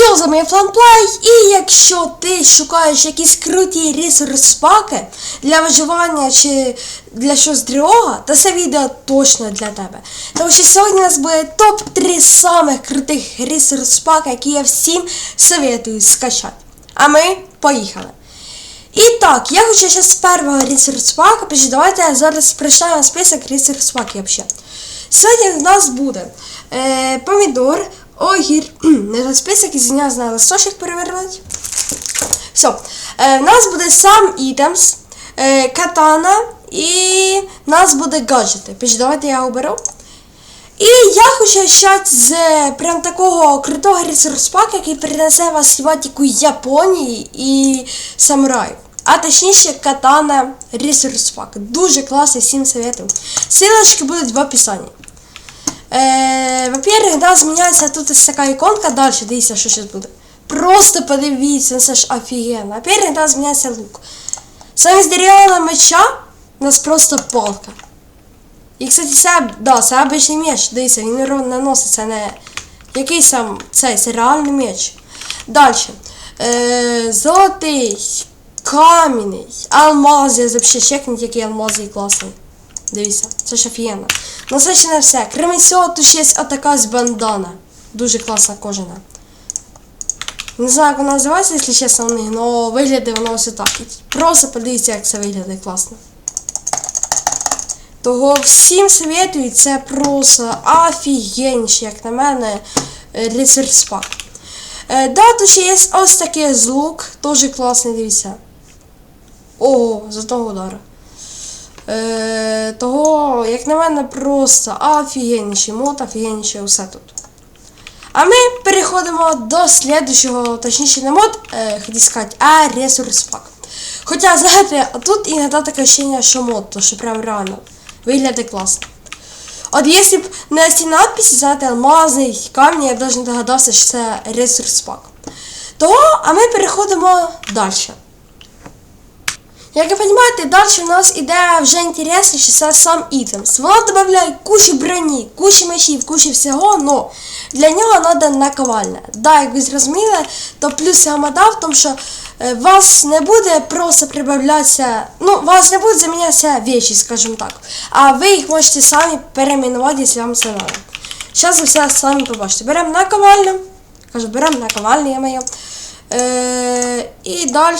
Йо, за моє фланплей! І якщо ти шукаєш якісь круті ресурс-паки для виживання чи для щось другого, то це відео точно для тебе. Тому що сьогодні у нас буде топ-3 самих крутих ресурс-паки, які я всім советую скачати. А ми поїхали. І так, я хочу зараз з першого ресурс-пака, давайте я зараз прочитаю список ресурс-паків. Сьогодні в нас буде е, помідор, огір, не список, извиняюсь, на листочок перевернути. Все. Е, в нас буде сам ітемс, е, катана і в нас буде гаджети. Почти давайте я оберу. І я хочу почати з е, прям такого крутого ресурс-пака, який перенесе вас тематику Японії і самураїв. А точніше катана ресурс-пак. Дуже класний, всім советую. Ссылочки будуть в описанні. Е, во-первых, да, зміняється тут ось така іконка, далі дивіться, що зараз буде. Просто подивіться, це ж офігенно. Во-первых, да, зміняється лук. Замість дерев'яного меча у нас просто палка. І, кстати, це, да, це обичний меч, дивіться, він наноситься не якийсь сам цей, це реальний меч. Далі. Е, золотий, кам'яний, алмази, взагалі чекніть, який алмази класний. Дивіться, це ж офігенно. Ну це ще не все. Крім цього, тут є отака з бандана. Дуже класна кожана. Не знаю, як вона називається, якщо чесно, але виглядає воно ось так. Просто подивіться, як це виглядає класно. Того всім советую, це просто офігенніше, як на мене, ресурс пак. Е, да, тут ще є ось такий звук, теж класний, дивіться. Ого, за того удара. Е, того, як на мене, просто офігенніший мод, офігенніше усе тут. А ми переходимо до слідчого, точніше не мод, е, хотів сказати, а ресурс пак. Хоча, знаєте, тут іноді таке ощущение, що мод, то що прям реально виглядає класно. От якщо б на ці надписи, знаєте, алмазний камінь, я б навіть не догадався, що це ресурс пак. Того, а ми переходимо далі. Як ви розумієте, далі у нас іде вже інтересніше, це сам ітемс. Вона додає кучу броні, кучу мечів, кучу всього, но для нього треба наковальня. Да, як ви зрозуміли, то плюс я вам дав, тому що е, вас не буде просто прибавлятися, ну, вас не буде замінятися вещи, скажімо так. А ви їх можете самі перейменувати, якщо вам це треба. Зараз ви все самі побачите. Беремо наковальню. Кажу, беремо наковальню, я моє. Е, і далі.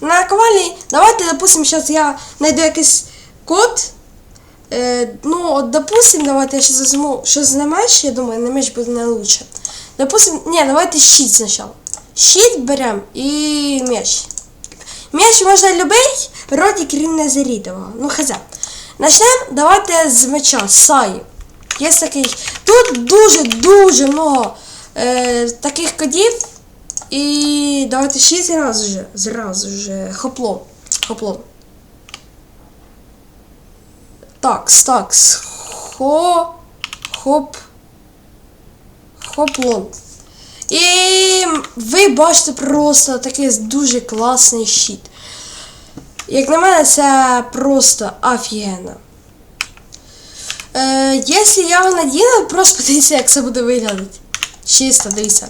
На ковалі, давайте, допустим, сейчас я найду якийсь код. Е, ну, от, допустим, давайте я сейчас возьму, що за меч, я думаю, на меч буде найлучше. Допустим, не, давайте щит сначала. Щит берем і меч. Меч можна любий, вроді крім незарідового. Ну, хазя. Начнемо, давайте з меча, Саї. Є такий. Тут дуже-дуже много е, таких кодів. І давайте ще зразу же, зразу же, хопло, хопло. Такс, такс, хо, хоп, хоплон. І ви бачите просто такий дуже класний щит. Як на мене, це просто офігенно. Е, якщо я його просто подивіться, як це буде виглядати. Чисто, дивіться.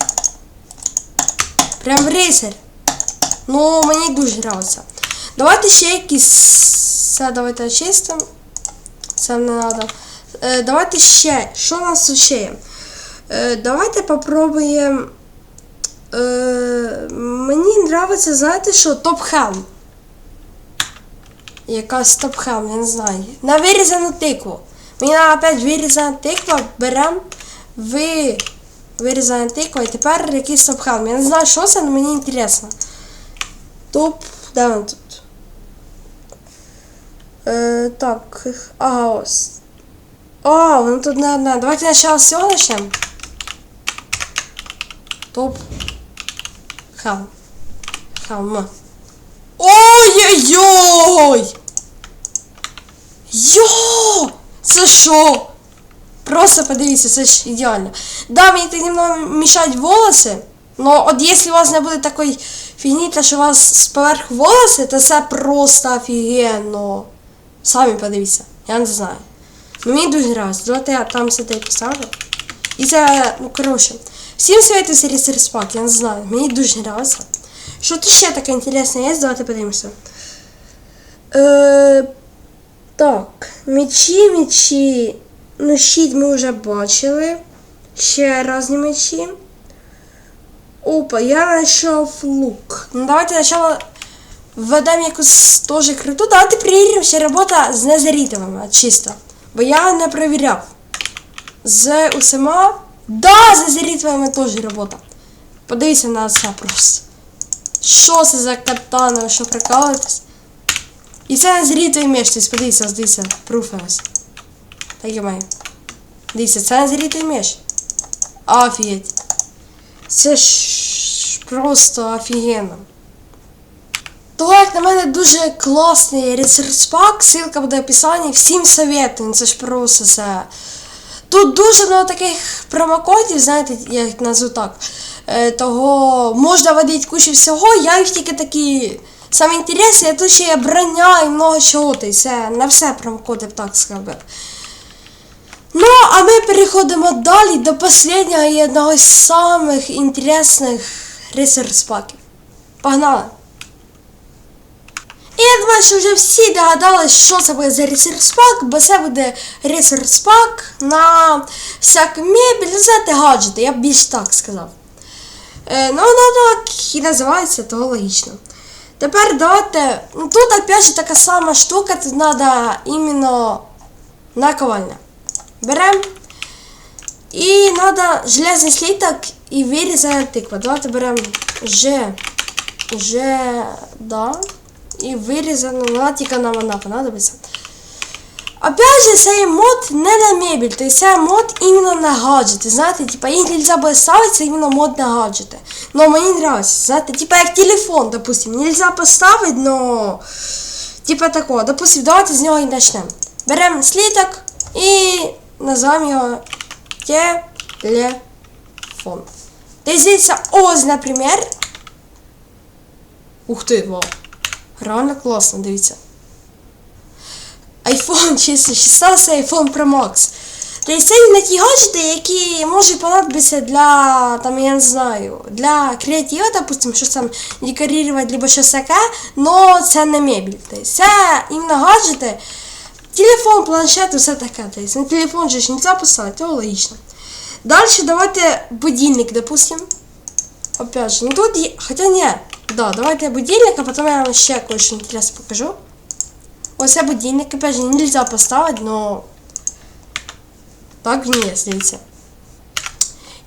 Прям рейсер. Ну, мені дуже подобається. Давайте ще якісь. Це давайте очистимо. Це не треба. Е, давайте ще. Що у нас ще є? Е, давайте попробуємо. Е, мені подобається, знаєте що, топ-хелм. Якась топ-хелм, я не знаю. На вирізану тикву. Мені треба опять вирізана тиква, беремо. Ви вирізаємо тиква і тепер якийсь топ-хелм. Я не знаю, що це, але мені інтересно. Топ. Де він тут? Е, так. Ага, ось. А, воно тут не одне. Давайте спочатку з цього. Топ. Хелм. Хелм. Ой-ой-ой! Йо! Це що? Просто подивіться, це ж ідеально. Да, мені так немного мішають волоси, но от якщо у вас не буде такої фігні, то що у вас сперх волоси, то це просто офігенно. Самі подивіться, я не знаю. Ну, Мені дуже подобається. Давайте я там сюди поставлю. І це, ну коротше. Всім советую Респак, я не знаю, мені дуже нравится. Що тут ще таке інтересне є, давайте подивимося. Е, так, мечі, мечі. Ну, щит ми вже бачили. Ще різні мечі. Опа, я знайшов лук. Ну давайте спочатку введемо якусь теж круту. Давайте перевіримо, що робота з незарітовими, чисто. Бо я не перевіряв. З усіма. Да, з незарітовими теж робота. Подивіться на це просто. Що це за катана, що прикалуєтесь? І це незарітовий меч, подивіться, ось дивіться, пруферс. Так я маю. Дивіться, це незарітовий меч. Офігеть. Це ж просто офігенно. Того, як на мене, дуже класний ресурс пак, ссылка буде в описанні, всім советую, це ж просто все. Тут дуже много таких промокодів, знаєте, я їх назву так. Е, того можна вводити кучу всього, я їх тільки такі. Саме інтересне, тут ще є броня і много чого, це на все промокоди так сказав. Ну, а ми переходимо далі до останнього і одного з самих інтересних ресурс паків. Погнали! І я думаю, що вже всі догадались, що це буде за ресурс пак, бо це буде ресурс пак на всяку мебель, ну, знаєте, гаджети, я б більш так сказав. Е, ну, воно так і називається, того логічно. Тепер давайте. Ну тут опять же така сама штука, тут треба іменно наковальня. Берем. І треба железний слиток і вирізана тиква. Давайте беремо Ж. Ж. Да. І вирізану, вона тільки нам вона понадобиться. Опять же, цей мод не на мебель, то есть це мод именно на гаджети. Знаєте, типа їх нельзя буде ставити, це іменно мод на гаджети. Но мені нравится, знаєте, типа як телефон, допустим, нельзя поставити, но типа такого. Допустим, давайте з нього і почнемо. Беремо слиток і називаємо його телефон. Десь здесь ось, наприклад. Ух ти, вау. Реально класно, дивіться iPhone 16 iPhone Pro Max. Тобто це не ті гаджети, які можуть понадобитися для, там, я не знаю, для креатива, допустим, щось там декорувати, либо щось таке, но це не мебель. Тобто це іменно гаджети, телефон, планшет, все таке. Тобто на телефон же ж нельзя поставити, то логічно. Далі давайте будильник, допустим. Опять же, ну тут є, хотя не, да, давайте будильник, а потом я вам ще кое-что интересное покажу. Ось це будильник, опять же, нельзя поставить, но так не є, дивіться.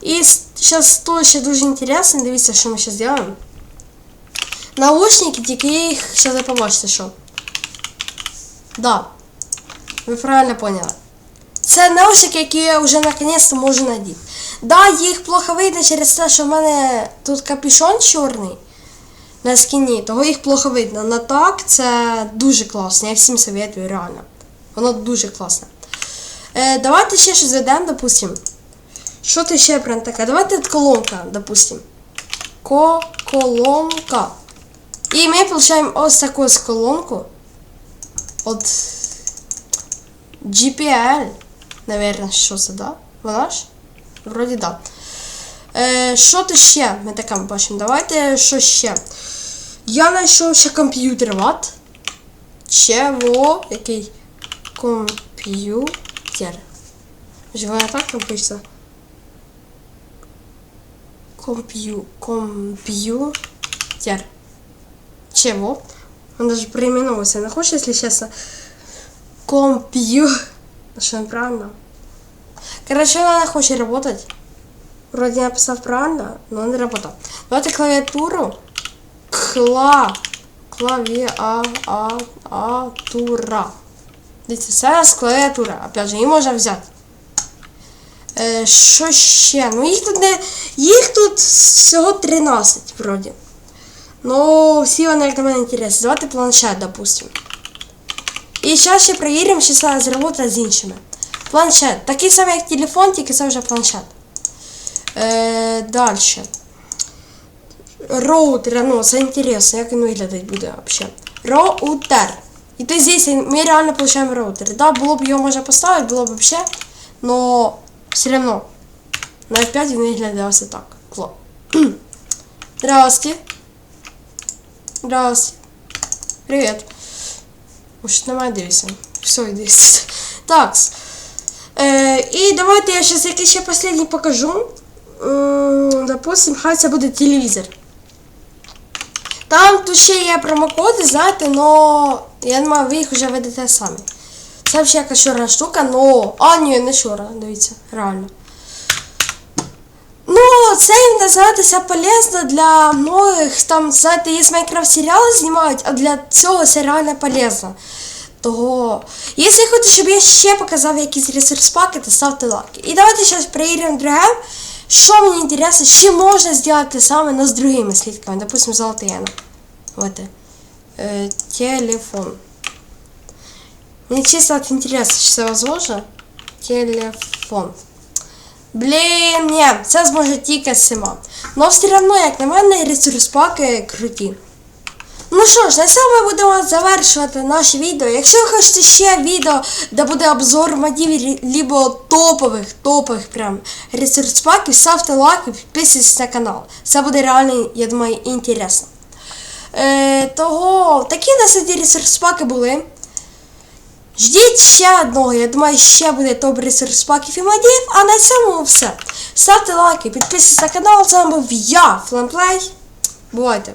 І зараз то ще дуже інтересно, дивіться, що ми зараз зробимо. Наушники, тільки їх, зараз ви побачите, що. Да, Ви правильно поняли. Це наушники, які я вже наконец-то можу надіти. Да, їх плохо видно через те, що в мене тут капюшон чорний на скіні, того їх плохо видно. Но так це дуже класно. Я всім советую, реально. Воно дуже класне. Е, давайте ще щось зведемо, допустим. Що ти ще прям таке? Давайте колонка, допустим. Ко колонка. І ми получаємо ось таку колонку. От GPL. Наверное, що це, да? Вона ж? Вроді да. Е, що то ще? Ми таке бачимо. Давайте що ще. Я знайшов ще комп'ютер ват. Чего? Який комп'ютер. Живая так там пишеться. Комп'ю... Комп'ютер. Чего? Он даже переименовывался. Не хочешь, если честно? Компью... Что неправильно? Короче, она хочет работать. Вроде я написал правильно, но он не работал. Давайте клавиатуру. Кла. Клаві... А... А... А... Дивіться, це клавіатура. Опять же, її можна взяти. Е, що ще? Ну їх тут не... Їх тут всього 13, вроді. Ну, всі вони, як на. Давайте планшет, допустим. І зараз ще перевіримо, чи це зробити з іншими. Планшет. Такий самий, як телефон, тільки це вже планшет. Е, далі. Роутер, ну, це інтересно, як він виглядати буде взагалі. Роутер. І ти здесь ми реально получаємо роутер. Да, було б його можна поставити, було б взагалі, но все равно. На F5 він виглядає ось так. Кло. Здрасте. Здрасте. Привіт. Может, на мене дивишся. Все, йди. Так. Е, і давайте я сейчас якийсь ще последний покажу. М, Допустим, хай це буде телевізор. Там тут ще є промокоди, знаєте, но я думаю, ви їх вже ведете самі. Це взагалі якась чорна штука, но. А, ні, не чорна, дивіться, реально. Ну, це їм називатися полезно для многих. Там, знаєте, є Майнкрафт серіали знімають, а для цього це реально полезно. Того, якщо хочете, щоб я ще показав якісь ресурс паки, то ставте лайки. І давайте зараз перевіримо друге. Що мені інтересно, чи можна зробити саме но з другими слідками, допустим, золотий яна. Вот. Э, телефон. Мне чисто чи це возможно? Телефон. Блін, ні, це зможе тільки Сима. Но все одно, як на мене, ресурс паки круті. Ну що ж, на цьому ми будемо завершувати наше відео. Якщо ви хочете ще відео, де буде обзор модів либо топових, топових прям ресурс паків, ставте лайки, підписуйтесь на канал. Це буде реально, я думаю, інтересно. Е, того такі на сьогодні ресурс паки були. Ждіть ще одного, я думаю, ще буде добрий сервіс паків і модів. А на цьому все. Ставте лайки, підписуйтесь на канал. З вами був я, Фламплей. Бувайте!